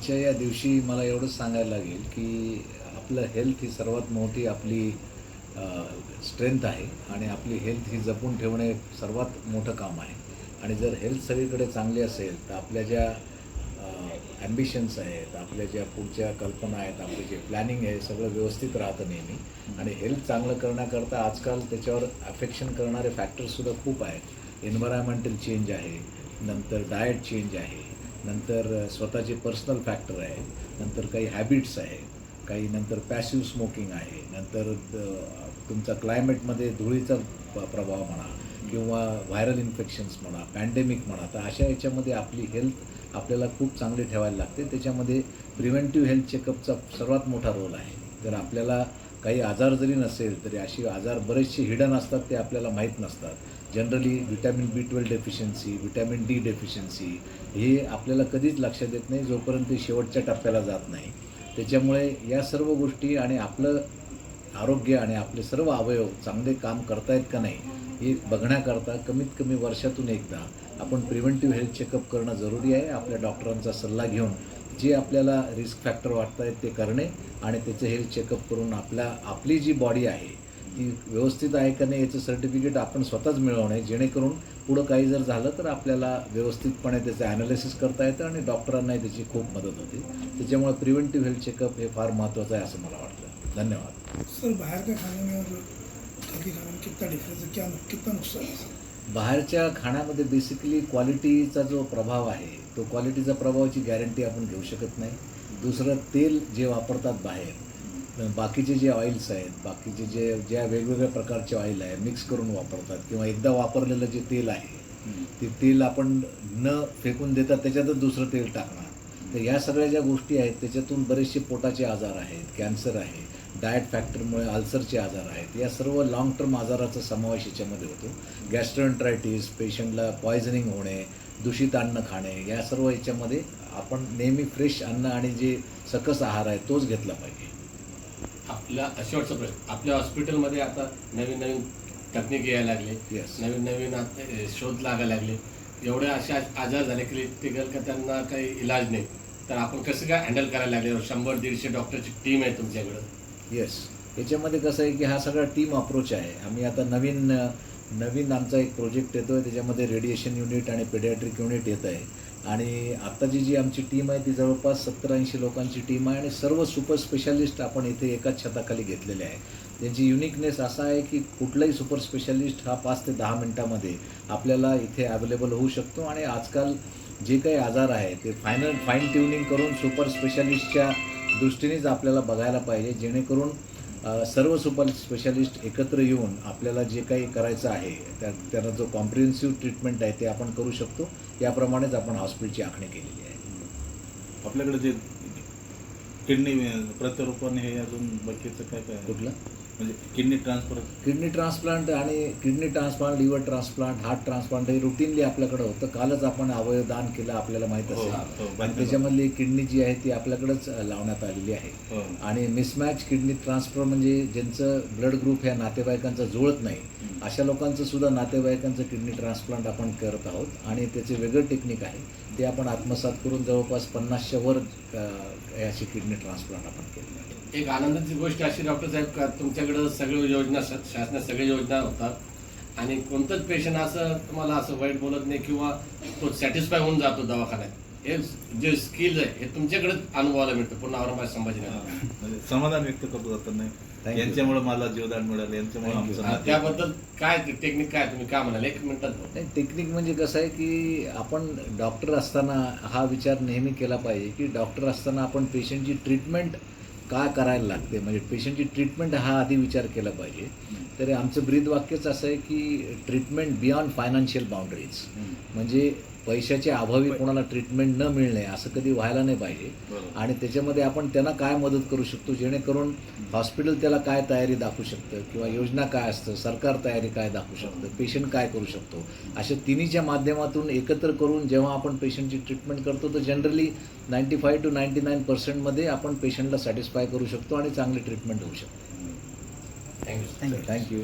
आजच्या या दिवशी मला एवढंच सांगायला लागेल की आपलं हेल्थ ही सर्वात मोठी आपली स्ट्रेंथ आहे आणि आपली हेल्थ ही जपून ठेवणे सर्वात मोठं काम आहे. आणि जर हेल्थ सगळीकडे चांगली असेल तर आपल्या ज्या ॲम्बिशन्स आहेत आपल्या ज्या पुढच्या कल्पना आहेत आपले जे प्लॅनिंग आहे सगळं व्यवस्थित राहतं नेहमी. आणि हेल्थ चांगलं करण्याकरता आजकाल त्याच्यावर अफेक्शन करणारे फॅक्टर्ससुद्धा खूप आहेत. एन्व्हायरमेंटल चेंज आहे नंतर डाएट चेंज आहे नंतर स्वतःचे पर्सनल फॅक्टर आहे नंतर काही हॅबिट्स आहेत काही नंतर पॅसिव्ह स्मोकिंग आहे नंतर तुमचा क्लायमेटमध्ये धुळीचा प- प्रभाव म्हणा किंवा व्हायरल इन्फेक्शन्स म्हणा पॅन्डेमिक म्हणा तर अशा याच्यामध्ये आपली हेल्थ आपल्याला खूप चांगली ठेवायला लागते. त्याच्यामध्ये प्रिव्हेंटिव्ह हेल्थ चेकअपचा सर्वात मोठा रोल आहे. जर आपल्याला काही आजार जरी नसेल तरी अशी आजार बरेचसे हिडन असतात ते आपल्याला माहीत नसतात. Generally vitamin B twelve deficiency vitamin D deficiency हे आपल्याला कधीच लक्षात येत नाही जोपर्यंत ते शेवटच्या टप्प्याला जात नाही. त्याच्यामुळे या सर्व गोष्टी आणि आपलं आरोग्य आणि आपले सर्व अवयव चांगले काम करतायत का नाही हे बघण्याकरता कमीत कमी वर्षातून एकदा आपण प्रिव्हेंटिव्ह हेल्थ चेकअप करणं जरुरी आहे आपल्या डॉक्टरांचा सल्ला घेऊन. जे आपल्याला रिस्क फॅक्टर वाटत आहेत ते करणे आणि त्याचं हेल्थ चेकअप करून आपल्या आपली जी बॉडी आहे ती व्यवस्थित आहे का नाही याचं सर्टिफिकेट आपण स्वतःच मिळवणे जेणेकरून पुढं काही जर झालं तर आपल्याला व्यवस्थितपणे त्याचं ॲनालिसिस करता येतं आणि डॉक्टरांनाही त्याची खूप मदत होते. त्याच्यामुळे प्रिव्हेंटिव्ह हेल्थ चेकअप हे फार महत्त्वाचं आहे असं मला वाटतं. धन्यवाद. सर बाहर के कितना कितना नुकसान बाहेरच्या खाण्यामध्ये बेसिकली क्वालिटीचा जो प्रभाव आहे तो क्वालिटीचा प्रभावाची गॅरंटी आपण घेऊ शकत नाही. दुसरं तेल जे वापरतात बाहेर बाकीचे जे ऑइल्स आहेत बाकीचे जे ज्या वेगवेगळ्या प्रकारचे ऑइल आहे मिक्स करून वापरतात किंवा एकदा वापरलेलं जे तेल आहे ते तेल आपण न फेकून देता त्याच्यातच दुसरं तेल टाकणार. तर या सगळ्या ज्या गोष्टी आहेत त्याच्यातून बरेचसे पोटाचे आजार आहेत कॅन्सर आहे डाएट फॅक्टरमुळे अल्सरचे आजार आहेत या सर्व लॉंग टर्म आजाराचा समावेश याच्यामध्ये होतो. गॅस्ट्रोएन्ट्रायटिस पेशंटला पॉयझनिंग होणे दूषित अन्न खाणे या सर्व याच्यामध्ये आपण नेहमी फ्रेश अन्न आणि जे सकस आहार आहे तोच घेतला पाहिजे. आपला शेवटचा प्रश्न आपल्या हॉस्पिटलमध्ये आता नवीन नवीन तकनिक यायला लागले. Yes. नवीन नवीन आता, शोध लागायला लागले. एवढे असे आज- आजार झाले क्रिटिकल का त्यांना काही इलाज नाही. तर आपण कसं काय हँडल करायला लागले? शंभर दीडशे डॉक्टरची टीम आहे तुमच्याकडं. येस याच्यामध्ये कसं आहे की हा सगळा टीम अप्रोच आहे. आम्ही आता नवीन नवीन आमचा एक प्रोजेक्ट येतो आहे त्याच्यामध्ये रेडिएशन युनिट आणि पेडियाट्रिक युनिट येत आहे. आणि आत्ताची जी आमची टीम आहे ती जवळपास सत्तर ऐंशी लोकांची टीम आहे आणि सर्व सुपर स्पेशालिस्ट आपण इथे एकाच छताखाली घेतलेले आहे. त्यांची युनिकनेस असा आहे की कुठलाही सुपर स्पेशालिस्ट हा पाच ते दहा मिनटामध्ये आपल्याला इथे अवेलेबल होऊ शकतो आणि आजकाल जे काही आजार आहे ते फायनल फाईन ट्युनिंग करून सुपर स्पेशालिस्टच्या दृष्टीनेच आपल्याला बघायला पाहिजे जेणेकरून सर्व सुपर स्पेशालिस्ट एकत्र येऊन आपल्याला जे काही करायचं आहे त्या त्याला जो कॉम्प्रिहेन्सिव्ह ट्रीटमेंट आहे ते आपण करू शकतो. याप्रमाणेच आपण हॉस्पिटलची आखणी केलेली आहे. आपल्याकडे जे किडनी प्रत्यारोपण हे अजून बाकीचं काय काय? कुठलं? म्हणजे किडनी ट्रान्सफर किडनी ट्रान्सप्लांट आणि kidney transplant liver transplant heart transplant हे रुटीनली आपल्याकडे होतं. कालच आपण अवयव दान केलं आपल्याला माहीत हो, असेल. हो, आणि त्याच्यामधली किडनी जी आहे ती आपल्याकडेच लावण्यात आलेली आहे. हो. आणि मिसमॅच किडनी ट्रान्सफर म्हणजे ज्यांचं ब्लड ग्रुप ह्या नातेवाईकांचा जुळत नाही अशा लोकांचं सुद्धा नातेवाईकांचं किडनी ट्रान्सप्लांट आपण करत आहोत. आणि त्याचे वेगळं टेक्निक आहे. ते आपण आत्मसात करून जवळपास पन्नासच्या वर अ, याची किडनी ट्रान्सप्लांट आपण आहे. एक आनंदाची गोष्ट अशी डॉक्टर साहेब का तुमच्याकडं सगळ्या योजना शासनात सगळ्या योजना होतात आणि कोणतंच पेशंट असं तुम्हाला असं वाईट बोलत नाही किंवा तो सॅटिस्फाय होऊन जातो दवाखान्यात. हे जे स्किल आहे हे तुमच्याकडेच अनुभवायला मिळतं. पूर्ण औरंगाबाद संभाजीनगर म्हणजे समाधान व्यक्त करतो नाही. यांच्यामुळे मला जीवदान मिळालं यांच्यामुळे. आमचं हा, त्याबद्दल काय टेक्निक काय तुम्ही काय म्हणाल? एक मिनिटात टेक्निक म्हणजे कसं आहे की आपण डॉक्टर असताना हा विचार नेहमी केला पाहिजे की डॉक्टर असताना आपण पेशंटची ट्रीटमेंट का करायला लागते? म्हणजे पेशंटची ट्रीटमेंट हा आधी विचार केला पाहिजे. तर आमचं ब्रीद वाक्यच असं आहे की ट्रीटमेंट बियॉन्ड फायनान्शियल बाउंडरीज. म्हणजे पैशाच्या अभावी कोणाला ट्रीटमेंट न मिळणे असं कधी व्हायला नाही पाहिजे. आणि त्याच्यामध्ये आपण त्यांना काय मदत करू शकतो? जेणेकरून हॉस्पिटल त्याला काय तयारी दाखवू शकतं? किंवा योजना काय असतं? सरकार तयारी काय दाखवू शकतं? पेशंट काय करू शकतो? अशा तिन्हीच्या माध्यमातून एकत्र करून जेव्हा आपण पेशंटची ट्रीटमेंट करतो तर generally ninety five to ninety nine पर्सेंटमध्ये आपण पेशंटला सॅटिस्फाय करू शकतो आणि चांगली ट्रीटमेंट होऊ शकते. Thank you thank you